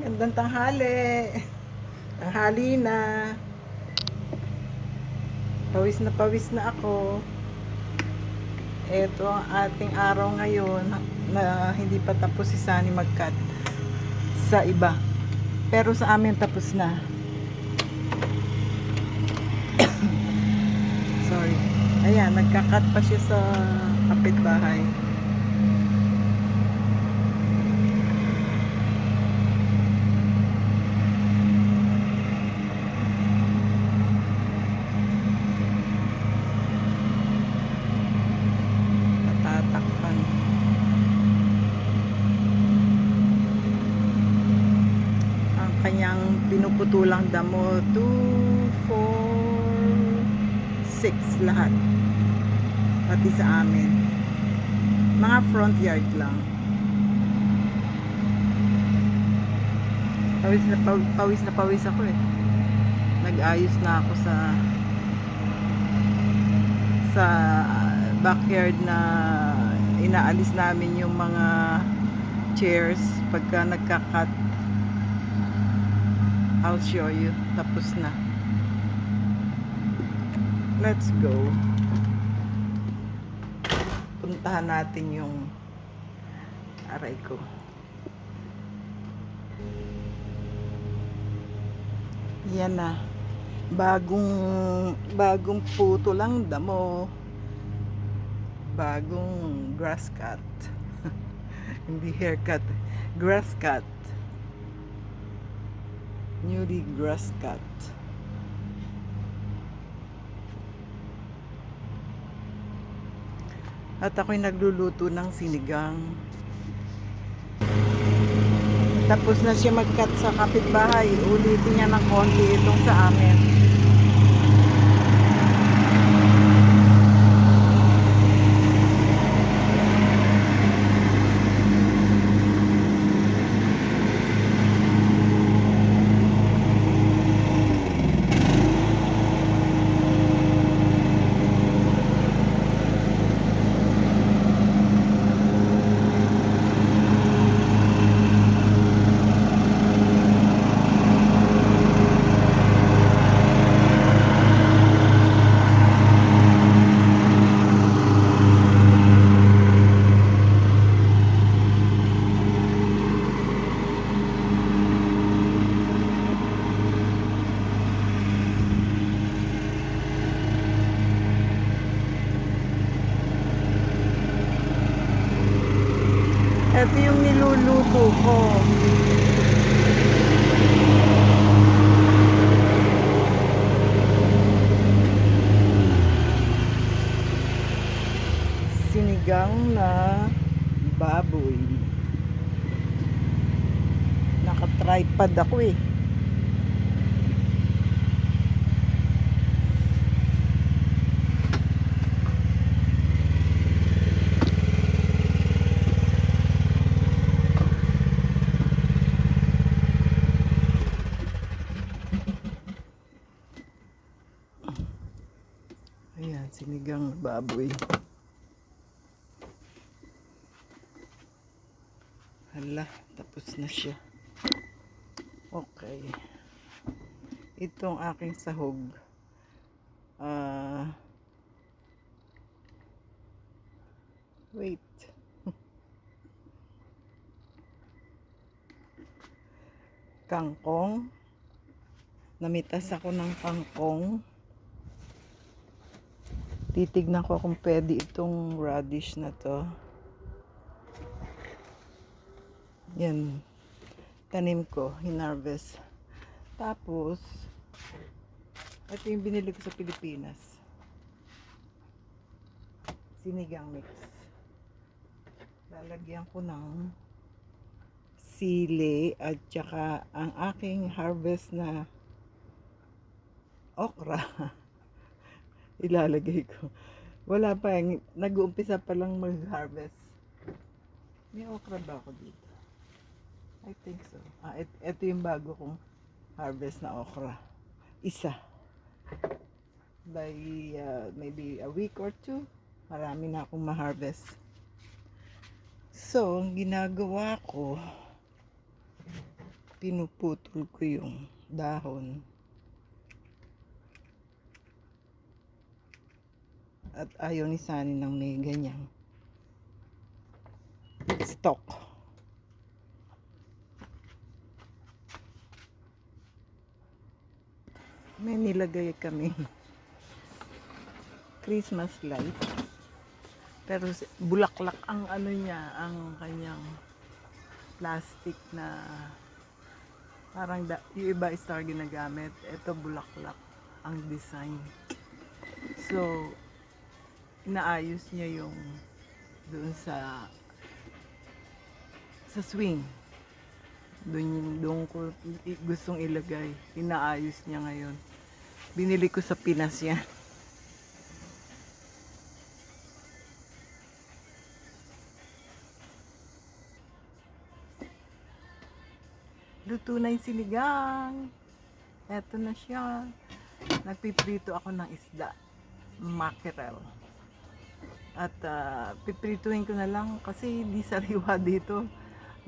Gandang tanghali. Tanghali na. Pawis na pawis na ako. Ito ang ating araw ngayon na hindi pa tapos si Sunny mag-cut sa iba. Pero sa amin tapos na. Sorry. Ayan, nagka-cut pa siya sa kapitbahay. Natatakpan. Ang kanyang pinuputulang damo 2, 4, 6 lahat. Pati sa amin. Mga front yard lang. Pawis na paw- pawis na pawis ako eh. Nag-ayos na ako sa sa backyard na inaalis namin yung mga chairs pagka nagka-cut. I'll show you. Tapos na. Let's go. Puntahan natin yung aray ko. Yan na. Bagong bagong puto lang damo. Bagong grass cut. Hindi haircut. Grass cut. Newly grass cut. At ako'y nagluluto ng sinigang. Tapos na siya mag-cut sa kapitbahay. Ulitin niya ng konti itong sa amin. Ito yung niluluto ko. Sinigang na baboy. Naka-tripod ako eh. Ayan, sinigang na baboy. Hala, tapos na siya. Okay. Itong aking sahog. Ah. wait. Kangkong. Namitas ako ng kangkong. Titignan ko kung pwede itong radish na to. Yan. Tanim ko, hinarvest. Tapos, ito yung binili ko sa Pilipinas. Sinigang mix. Lalagyan ko ng sili at saka ang aking harvest na okra. ilalagay ko. Wala pa, yung- nag-uumpisa pa lang mag-harvest. May okra ba ako dito? I think so. Ah, et, ito yung bago kong harvest na okra. Isa. By uh, maybe a week or two, marami na akong ma-harvest. So, ginagawa ko, pinuputol ko yung dahon. At ayaw ni Sunny ng may ganyang stock. May nilagay kami Christmas light. Pero bulaklak ang ano niya, ang kanyang plastic na parang da, yung iba star ginagamit. Ito bulaklak ang design. So, inaayos niya yung doon sa sa swing. Doon doon ko gustong ilagay. Inaayos niya ngayon. Binili ko sa Pinas yan. Luto na yung sinigang. Eto na siya. Nagpiprito ako ng isda. Mackerel. At ah, piprituhin ko na lang kasi di sariwa dito.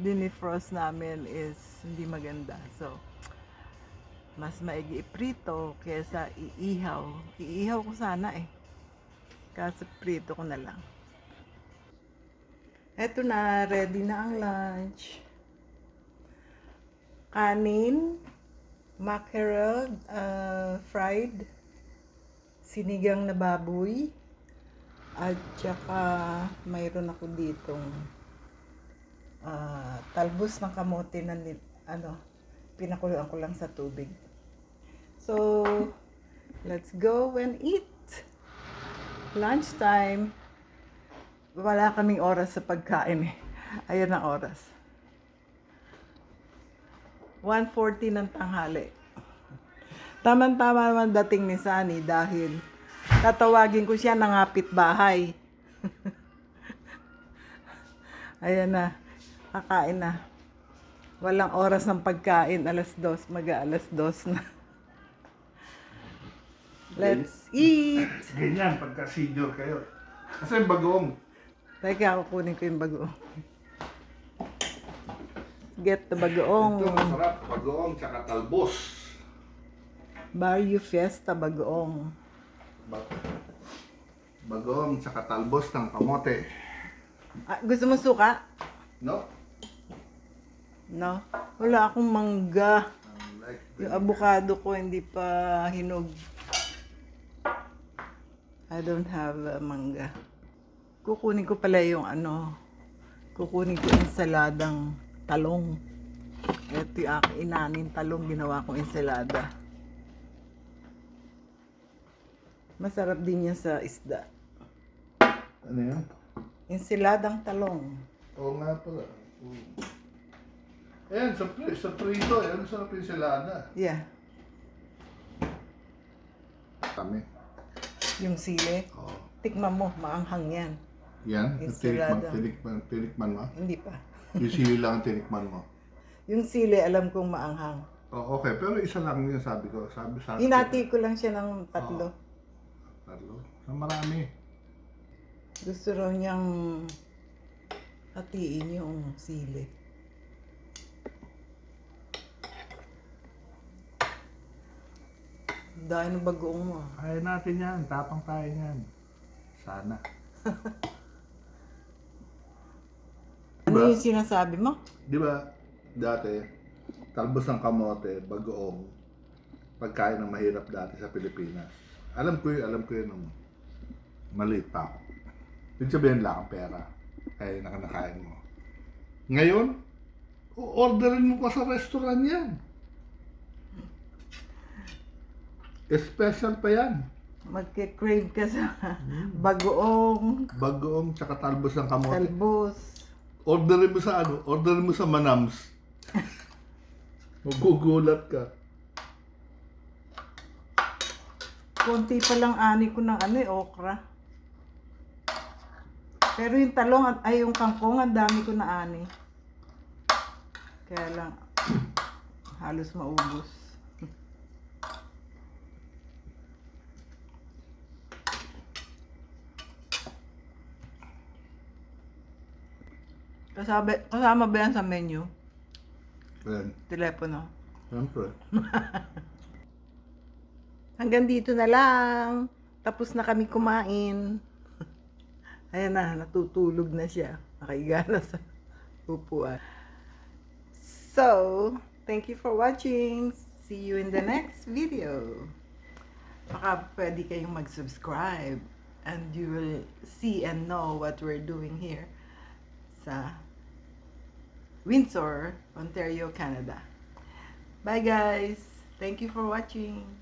Dinifrost namin is hindi maganda. So, mas maigi iprito kaysa iihaw. Iihaw ko sana eh. Kaso prito ko na lang. Eto na, ready na ang lunch. Kanin, mackerel, uh, fried, sinigang na baboy, at saka mayroon ako ditong ah, talbos ng kamote na ano, pinakuluan ko lang sa tubig. So, let's go and eat. Lunchtime. Wala kaming oras sa pagkain eh. Ayan ang oras. 1.40 ng tanghali. Tama-tama naman dating ni Sunny dahil tatawagin ko siya ng ngapit bahay. Ayan na. Kakain na. Walang oras ng pagkain. Alas dos. Mag-alas dos na. Let's eat! Ganyan, pagka senior kayo. Kasi bagong. Teka, kukunin ko yung bagoong. Get the Ito, bagoong. masarap. Bagoong tsaka talbos. Barrio Fiesta bagoong. Ba- Bagoong tsaka talbos ng kamote. Ah, gusto mo suka? No? No? Wala akong mangga. Unlike Yung avocado ko hindi pa hinog. I don't have a mangga. Kukunin ko pala yung ano, kukunin ko ensaladang talong. Ito yung aking inanin talong, ginawa kong ensalada. Masarap din yan sa isda. Ano yan? Ensaladang talong. Oo nga pala. Mm. Ayan, sa, pri- sa prito, yan sa pinselada. Yeah, Kami. yung sili. Oo. Tikman mo, maanghang yan. Yan, tinikman, tinikman, tinikman mo. Hindi pa. Yung sili lang ang tinikman mo. Yung sili, alam kong maanghang. Oh, okay, pero isa lang yung sabi ko. Sabi sa Hinati ko lang siya ng tatlo. Tatlo. So, marami. Gusto raw niyang hatiin yung sili. Dahil ng bagoong mo. Kaya natin yan. Tapang tayo yan. Sana. Ano Diba? yung sinasabi mo? Di ba, dati, talbos ng kamote, bagoong, pagkain ng mahirap dati sa Pilipinas. Alam ko yun, alam ko yun nung maliit pa ako. Ibig sabihin lang ang pera. Kaya nakanakain mo. Ngayon, orderin mo pa sa restaurant yan. Special pa yan. Magke-crave ka sa bagoong, Bagoong tsaka talbos ng kamote. talbos. Orderin mo sa ano? Orderin mo sa Manams. Magugulat ka. Konti pa lang ani ko ng ano eh, okra. Pero yung talong at ay yung kangkong, ang dami ko na ani. Kaya lang, halos maubos. Kasama, kasama ba yan sa menu? Ayan. telepono. Siyempre. Hanggang dito na lang. Tapos na kami kumain. Ayan na, natutulog na siya. Nakahiga na sa upuan. So, thank you for watching. See you in the next video. Baka pwede kayong mag-subscribe and you will see and know what we're doing here sa Windsor, Ontario, Canada. Bye guys. Thank you for watching.